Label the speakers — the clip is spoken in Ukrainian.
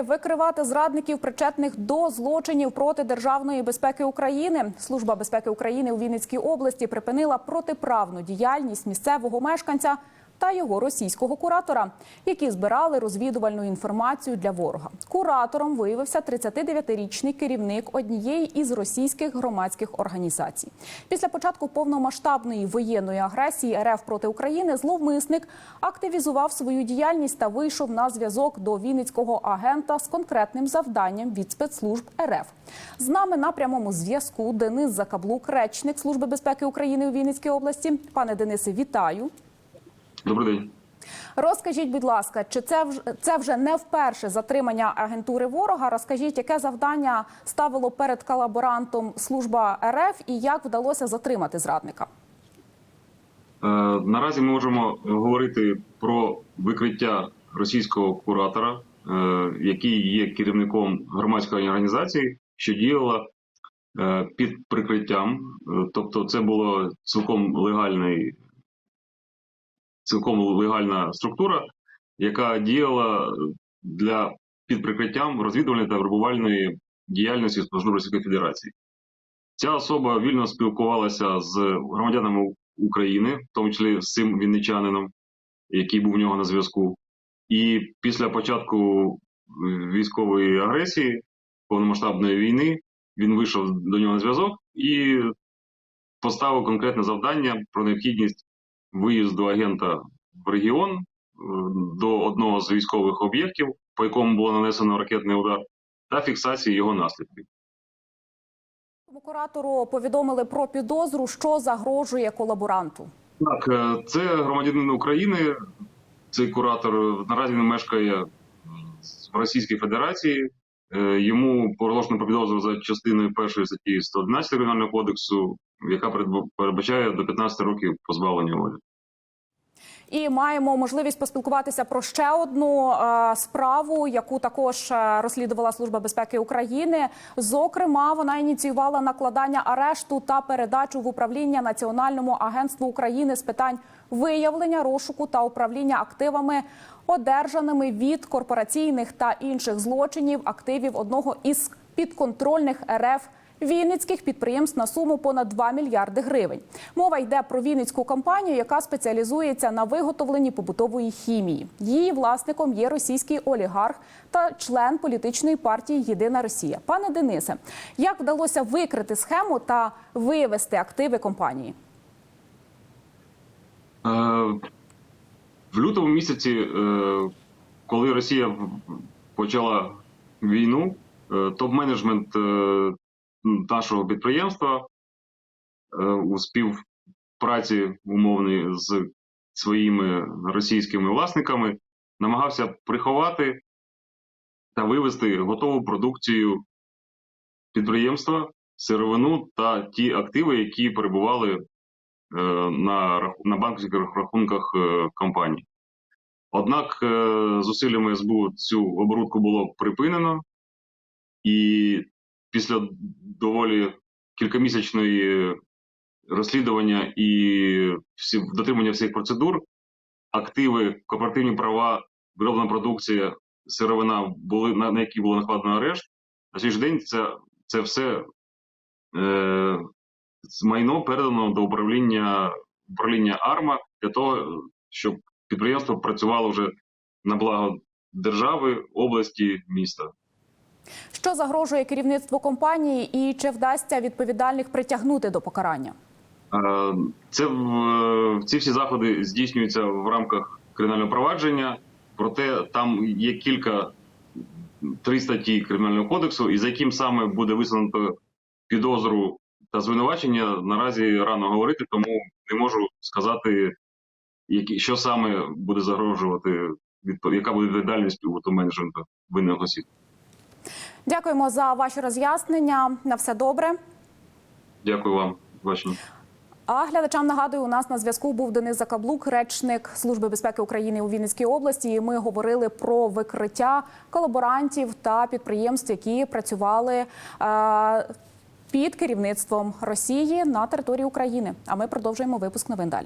Speaker 1: Викривати зрадників, причетних до злочинів проти державної безпеки України. Служба безпеки України у Вінницькій області припинила протиправну діяльність місцевого мешканця та його російського куратора, які збирали розвідувальну інформацію для ворога. Куратором виявився 39-річний керівник однієї із російських громадських організацій. Після початку повномасштабної воєнної агресії РФ проти України зловмисник активізував свою діяльність та вийшов на зв'язок до вінницького агента з конкретним завданням від спецслужб РФ. З нами на прямому зв'язку Денис Закаблук, речник Служби безпеки України у Вінницькій області. Пане Денисе, вітаю.
Speaker 2: Добрий день.
Speaker 1: Розкажіть, будь ласка, чи це вже це вже не вперше затримання агентури ворога? Розкажіть, яке завдання ставило перед колаборантом служба РФ і як вдалося затримати зрадника?
Speaker 2: Е, наразі ми можемо говорити про викриття російського куратора, е, який є керівником громадської організації, що діяла е, під прикриттям. Тобто, це було цілком легальний, цілком легальна структура, яка діяла для під прикриттям розвідувальної та вербувальної діяльності служби Російської Федерації. Ця особа вільно спілкувалася з громадянами України, в тому числі з цим вінничанином, який був в нього на зв'язку. І після початку військової агресії, повномасштабної війни, він вийшов до нього на зв'язок і поставив конкретне завдання про необхідність виїзду агента в регіон е, до одного з військових об'єктів, по якому було нанесено ракетний удар, та фіксації його наслідків.
Speaker 1: Куратору повідомили про підозру, що загрожує колаборанту.
Speaker 2: Так, е, це громадянин України. Цей куратор е, наразі не мешкає в Російській Федерації. Е, Йому про підозру за частиною першої статті 111 Кримінального кодексу, яка передб- передбачає до 15 років позбавлення волі.
Speaker 1: І маємо можливість поспілкуватися про ще одну е, справу, яку також е, розслідувала Служба безпеки України. Зокрема, вона ініціювала накладання арешту та передачу в управління Національному агентству України з питань виявлення, розшуку та управління активами, одержаними від корпораційних та інших злочинів активів одного із підконтрольних РФ. Вінницьких підприємств на суму понад 2 мільярди гривень. Мова йде про Вінницьку компанію, яка спеціалізується на виготовленні побутової хімії. Її власником є російський олігарх та член політичної партії Єдина Росія. Пане Денисе, як вдалося викрити схему та вивести активи компанії?
Speaker 2: Е, В лютому місяці, е, коли Росія почала війну, е, топ-менеджмент нашого підприємства е, у співпраці умовній з своїми російськими власниками намагався приховати та вивести готову продукцію підприємства, сировину та ті активи, які перебували е, на, на банківських рахунках е, компанії. Однак зусиллями СБУ цю оборудку було припинено, і після доволі кількомісячної розслідування і всі, дотримання всіх процедур, активи, корпоративні права, вироблена продукція, сировина, були, на, на які було накладено арешт. На сьогоднішній день це, це все е, майно передано до управління управління АРМА для того, щоб підприємство працювало вже на благо держави, області, міста.
Speaker 1: Що загрожує керівництву компанії, і чи вдасться відповідальних притягнути до покарання?
Speaker 2: Е, Це ці всі заходи здійснюються в рамках кримінального провадження, проте там є кілька три статті кримінального кодексу, і за яким саме буде висунуто підозру та звинувачення, наразі рано говорити, тому не можу сказати, які що саме буде загрожувати яка буде відповідальність у менеджменту винних осіб.
Speaker 1: Дякуємо за ваші роз'яснення. На все добре.
Speaker 2: Дякую вам. Бачення.
Speaker 1: А глядачам нагадую, у нас на зв'язку був Денис Закаблук, речник Служби безпеки України у Вінницькій області. І ми говорили про викриття колаборантів та підприємств, які працювали е, під керівництвом Росії на території України. А ми продовжуємо випуск новин далі.